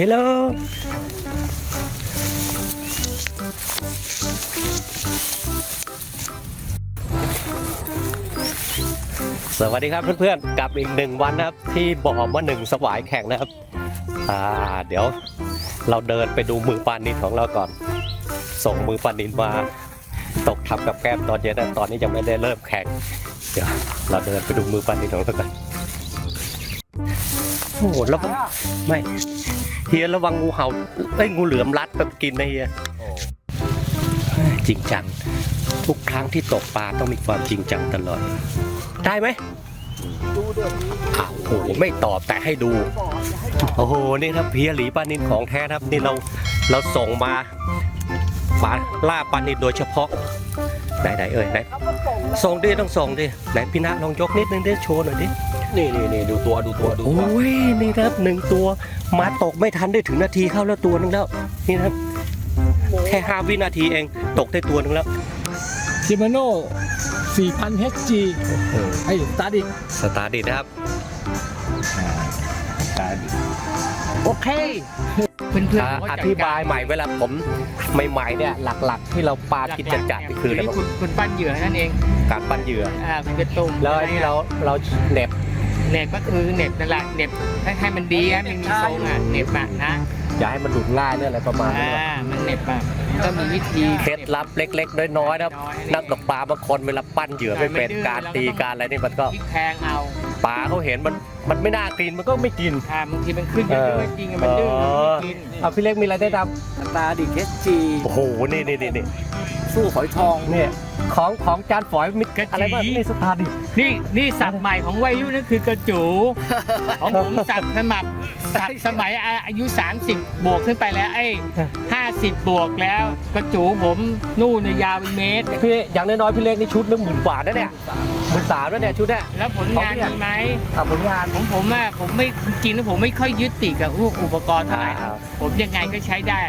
Hello สวัสดีครับเพื่อนๆกลับอีกหนึ่งวันนะครับ ที่บ่อมะหนึ่งสวายแข่งนะครับ อ่า เดี๋ยวเราเดินไปดูมือปานินของเราก่อน ส่งมือปานินมา ตกทับกับแก้มตอนเย็นนะตอนนี้ยังไม่ได้เริ่มแข่ง เดี๋ยวเราเดินไปดูมือปานินของเรากันโอ้โหแล้วก็ไม่ เฮียระวังงูเห่าไอ้ยงูเหลือมรัดแบบกินนะเฮียจริงจัง ทุกครั้งที่ตกปลาต้องมีความจริงจังตลอด ได้ไหมดูเดี๋ยอ้าวโอ้โหไม่ตอบแต่ให้ดู โอ้โหนี่ครับเพียหลีปลานินของแท้ครับนี่เราเราส่งมาปลาล่าปลานินโดยเฉพาะไหนไหนเอ่ยไหนส่งดิต้องส่งดิไหนพี่ณะลองยกนิดนึงดิโชว์หน่อยดิ นี่นี่นี่ดูตัวดูตัวดูโอ้ตัวยนี่นะครับหนึ่งตัว มาตกไม่ทันได้ถึงนาทีเข้าแล้วตัวนึงแล้ว นี่นะครับ แค่ห้าวินาทีเองตกได้ตัวนึงแล้วชิมาโน่4,000 HG ไอ้ตาดิกสตาร์ดินะครับ โอเค เพื่อนเพื่อนอ่าอธิบายใหม่เวลาผมใหม่ๆเนี่ยหลักๆ ที่เราปลากินจัดจัดๆนี่คืออะไรบ้างคุณคุณปั้นเหยื่อนั่นเองการปั้นเหยื่ออ่าเป็นตุ่มแล้วไอ้ที่เราเราเหน็บ เหน็บก็คือเหน็บนั่นแหละเหน็บให้ให้มันดีให้มันมีทรงอะเหน็บอะนะอย่าให้มันหลุดง่ายเนี่ยอะไรประมาณนี้อ่ามันเหน็บอะมันก็มีวิธีเคล็ดลับเล็ก ๆ น้อยๆนะครับนักตกปลาบางคนเวลาปั้นเหยื่อไม่เป็นการตีการอะไรนี่มันก็พลิกแพงเอาปลาเขาเห็นมันมันไม่น่ากินมันก็ไม่กินอ่าบางทีมันขึ้นเยอะๆจริงๆมันดื้อมันไม่กินเอาพี่เล็กมีอะไรได้ดตาดิเคสจีำโอ้โหนี่นี่นี่นี่สู้ฝอยทองเนี่ย ของของจานฝอยมีอะไรบ้างนี่สตาร์ดิ นี่นี่สับใหม่ของวัยรุ่นนั่นคือกระจู ของผมสับสมัครสับสมัยอายุ 30 บวกขึ้นไปแล้วไอ้50บวกแล้วกระจูผมนู่นเนี่ยยาวเป็นเมตร พี่อย่างน้อยๆพี่เล็กนี่ชุดนึงหมื่นกว่านะเนี่ยหมื่นสามแล้วเนี่ยชุดเนี่ยแล้วผลงานมีไหมอะผลงาน ของผมอะผมไม่จริงๆแล้วผมไม่ค่อยยึดติดกับพวกอุปกรณ์เท่าไหร่อ่าผมยังไงก็ใช้ได้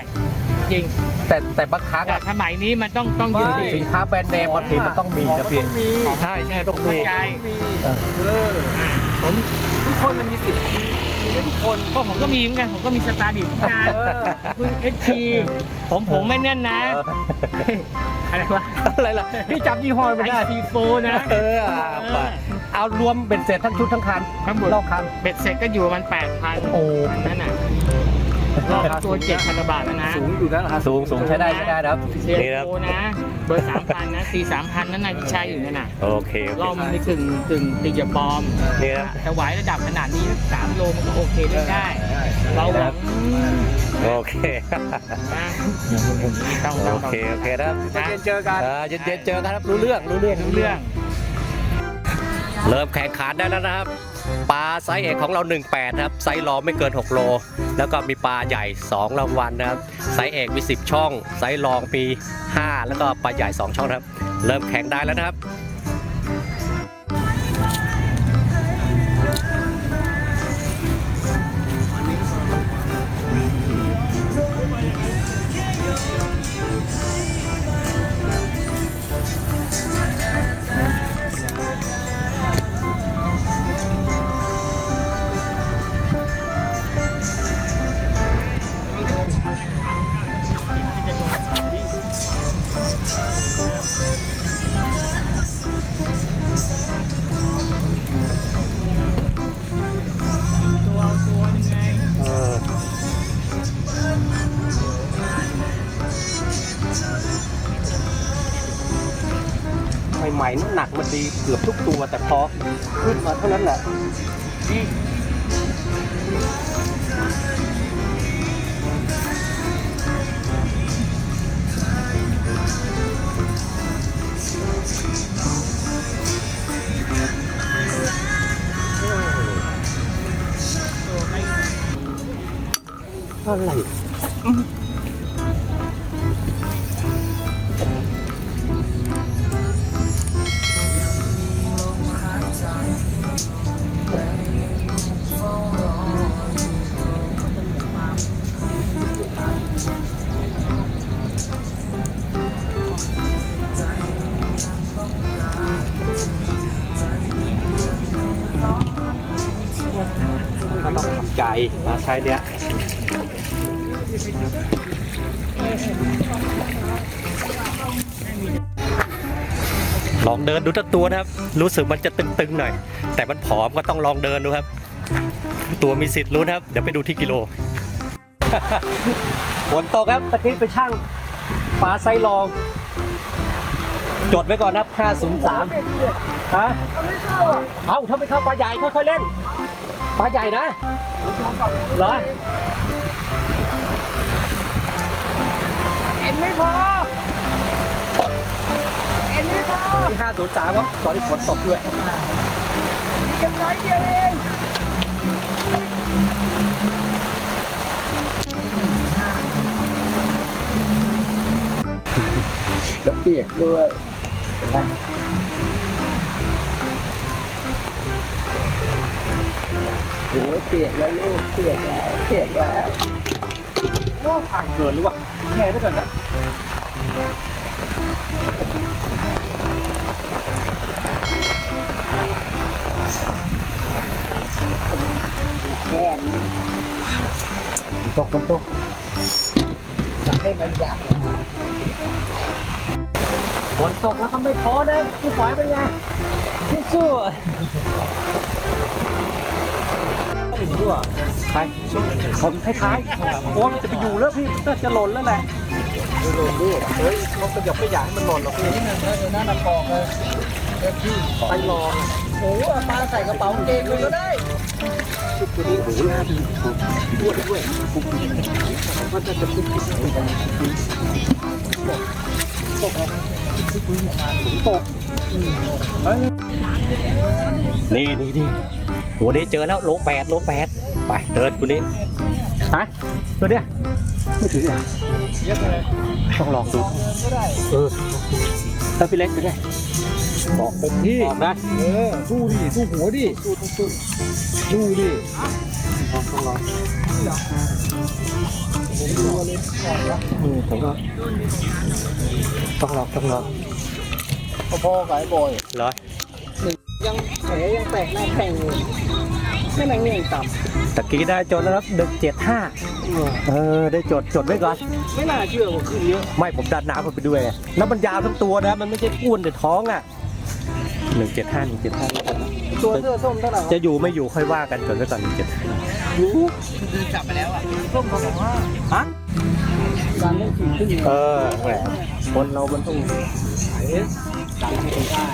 จริงแต่แต่บางครั้งแต่อะสมัยนี้มันต้องต้องยึดติดสินค้าแบรนด์เนมบางทีมันต้องมีนะพี่มีใช่ใช่ต้องเข้ามี ใจมีเออ เออผมทุกคนมันมีสิทธิ์มีได้ทุกคนก็ผมก็มีเหมือนกันผมก็มีสตาร์ดิบนะเออคุณเอทีผมผมไม่แน่นนะ อะไรวะอะไรล่ะพี่จำยี่ห้อไม่ไอได้ซีโฟนะ เอออะเอารวมเป็นเสร็จทั้งชุดทั้งคันทั้งหมด รอบคัน เบ็ดเสร็จก็อยู่ประมันแปดพันโอ้นั่นน่ะ รอบตัวเจ็ดพันบาทแล้วนะสูงอยู่นะราคาสูงสูงใช้ได้ใช้ได้นะครับเซียนี่นะครับโฟนะ เบอร์สามพันนะสี่สามพันนั่นน่ะที่ใช้อยู่นั่นน่ะโอเคโอรอบเคมันมีกึ่งกึ่งติดกับปลอมนี่นะถวายระดับขนาดนี้สามโลมันก็โอเคได้ได้ เราหวังโอเค นะต้องต้โอองเค โอเคนะครับจะเย็นเจอกัน อ่าเย็นๆเจอกันครับ รู้เรื่อง รู้เรื่อง รู้เรื่อง เริ่มแข่งขันได้แล้วนะครับ ปลาไซส์เอกของเรา 18ครับไซส์ล้อไม่เกิน 6 โล แล้วก็มีปลาใหญ่ 2 รางวัลนะครับไซส์เอกมี 10 ช่อง ไซส์รองมี 5 แล้วก็ปลาใหญ่ 2 ช่องครับ เริ่มแข่งได้แล้วนะครับ ใหม่ๆน้ำหนักมันดีเกือบทุกตัว แต่พอขึ้นมาเท่านั้นแหละอะไร ก็ต้องทำใจมาใช้เนี้ย ลองเดินดูทั้งตัวนะครับ รู้สึกมันจะตึงๆหน่อย แต่มันผอมก็ต้องลองเดินดูครับ ตัวมีสิทธิ์รู้นะครับ เดี๋ยวไปดูที่กิโลฝนตกครับตะกี้ไปช่างปลาไซลอง จดไว้ก่อนนะครับ503ฮะเอ้าถ้าไม่เข้าปลาใหญ่ค่อยๆเล่นปลาใหญ่นะเหรอเอ็นไม่พอ เอ็นไม่พอที่503ครับตอนนี้ฝนตกด้วยยังน้อยเดียวเองแล้วเปียกด้วยโอ้ยเปียกแล้วลูกเปียกแล้วเปียกแล้วโอ้ผ่านเกินหรือวะแค่ได้ก่อนนะ แค่นี้ตกตกตกจะให้มันหยาบฝนตกแล้วก็ไม่พอนะพี่ฝอยเป็นไงที่สู้ไม่รู้อะใครผมคล้ายๆโอ้มันจะไปอยู่แล้วพี่น่าจะหล่นแล้วแหละ โดนลูกเฮ้ยเขาขยับไม่อยากให้มันหล่นหรอกพี่นี่มันเดินหน้าตะกองเลยเต็มที่ไปลอโอ้โหปลาใส่กระเป๋าเกงเลยก็ได้ตัวนี้โอ้โหน่าดีด้วยด้วยผมว่าจะจะติดติดติดกันตกอะไรตกนี่นี่นี่โหนี่เจอแล้วโลแปดโลแปดไปเดินคุณนี่ฮะ ตัวเนี้ยไม่ถึงอะเยอะเลยต้องลองดูก็ได้เออถ้าพี่เล็กไปได้บอกเต็มที่ออกนะเออสู้ดิสู้หัวดิสู้สู้สู้ดิต้องลองผมดูเลยก่อนวะอืมผมก็ต้องลองต้องลองพอๆกับไอ้บอยเหรอ ยังแผลยังแตกหน้าแข่งอยู่ไม่แรงเงี้ยต่ตะกี้ได้จดแล้วครับหนึ่งเจ็ดห้าำเออได้จดจดไว้ก่อน ไม่น่าเชื่อว่าขึ้นเยอะไม่ผมดันน้ำมันไปด้วยไงแล้วมันยาวทั้งตัวนะ มันไม่ใช่อ้วนแต่ท้องอะหนึ่งเจ็ดห้าหนึ่งเจ็ดห้าตัวเสื้อส้มเท่าไหร่วะจะอยู่ไม่อยู่ค่อยว่ากันจดไว้ก่อนหนึ่งเจ็ดรู้คือจับไปแล้วอะส้มสองห้าฮะการเล่นสี่ขึ้นเออแหมคนเรามันต้องขายดังให้ได้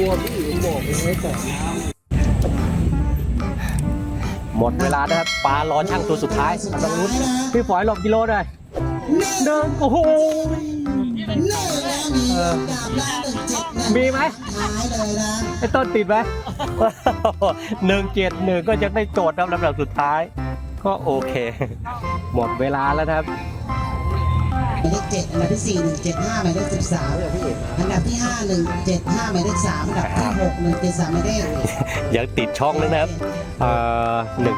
ตัวพี่บอกเองไว้ก่หมดเวลานะครับปลารอช่างตัวสุดท้ายตรงนู้นพี่ฝอยหลบกิโลหน่อยเดินโอ้โหเออมีไหมไอ้ต้นติดไหมหนึ่งเจ็ดหนึ่งก็ยังได้โจทย์ครับลำดับสุดท้าย ก็โอเค หมดเวลาแล้วครับ หมายเลขเจ็ดอันดับที่สี่หนึ่งเจ็ดห้าหมายเลขสิบสามอันดับที่ห้าหนึ่งเจ็ดห้าหมายเลขสามอันดับที่หกหนึ่งเจ็ดสามหมายเลขยังติดช่องนึงนะครับเอ่อหนึ่ง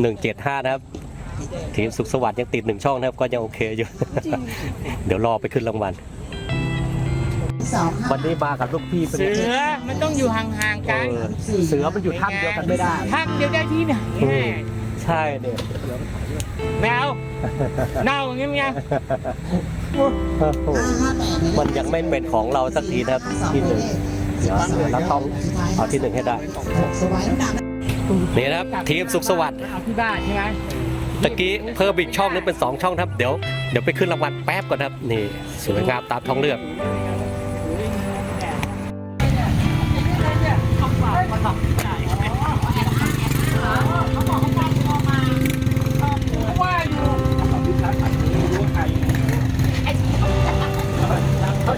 หนึ่งเจ็ดห้านะครับ ทีมสุขสวัสดิ์ยังติดหนึ่งช่องนะครับ ก็ยังโอเคอยู่ เดี๋ยวรอไปขึ้นรางวัลสองห้าวันนี้มากับลูกพี่เป็นเสืไงอมันต้องอยู่ห่างๆกันเออเสือมันอยู่ถ้ำเดียวกันไม่ได้ถ้ำเดียวได้ที่ไหนอืม ใช่เนี่ยแมวเน่าอย่างเงี้ยมั้ยโอ้โหห้าห้าแปดมันยังไม่เป็นของเราสักทีนะครับที่หนึ่งเดี๋ยวเราต้องเอาที่หนึ่งให้ได้สวายน้ำหนักนี่นะครับทีมสุขสวัสดิ์เอาที่บ้านใช่ไหมตะกี้เพิ่มอีกช่องนึงเป็น 2 ช่องครับ เดี๋ยวเดี๋ยวไปขึ้นรางวัลแป๊บก่อนครับนี่สวยงามตามท้องเรื่อง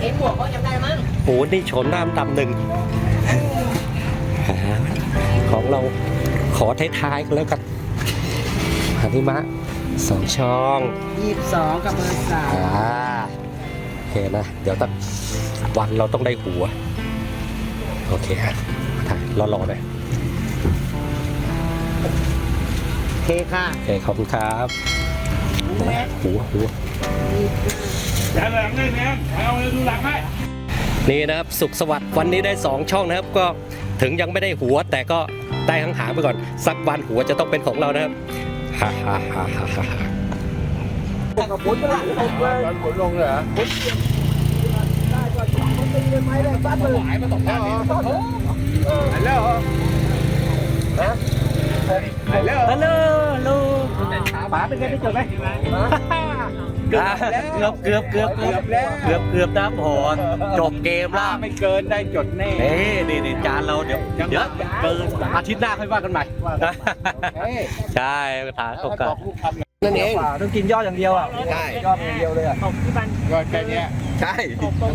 ห็นหมวกเขาจำได้มั้งโอ้โหนี่โฉมน้ำดำหนึ่งของเราขอท้ายๆกันแล้วกันหาพี่มะสองช่องยี่สิบสองกับเบอร์สามอ่าโอเคนะ เดี๋ยวตักวันเราต้องได้หัว โอเคฮะถ่ายรอรอๆหน่อยโอเคค่ะโอเคขอบคุณครับหัวหัว นี่นะครับสุขสวัสดิ์วันนี้ได้ 2 ช่องนะครับ ก็ถึงยังไม่ได้หัวแต่ก็ได้หางหางๆไปก่อน สักวันหัวจะต้องเป็นของเรานะครับฮ่าฮ่าฮ่าฮ่าฮ่ากับผลตลาดตกเลยผลลงเลยเหรอได้ก็มันตีเลยไหมได้บ้านเลยหายมาตกแล้วหายแล้วเหรอหายแล้วเหรอฮัลโหลฮัลโหลป๋าเป็นไงได้จดไหม เกือบเกือบเกือบเกือบเกือบเกือบนะโอ้โหจบเกมแล้วไม่เกินได้จดแน่เอ้นี่นี่จานเราเดี๋ยวเดี๋ยวเกินอาทิตย์หน้าค่อยว่ากันใหม่ใช่ถามเขากันนั่นเองต้องกินยอดอย่างเดียวอะใช่ยอดอย่างเดียวเลยอะตกที่มันก็แค่เนี้ยใช่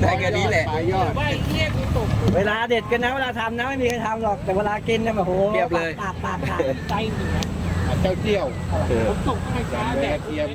ได้แค่นี้แหละปลายยอดว่าไอ้เหี้ยกูตกเวลาเด็ดกันนะเวลาทำนะไม่มีใครทำหรอกแต่เวลากินเนี่ยโอ้โหเรียบเลยปากปากปากใจเหนือเจ้าเจี้ยวผมตกข้างช้าแดแต่ดเทียม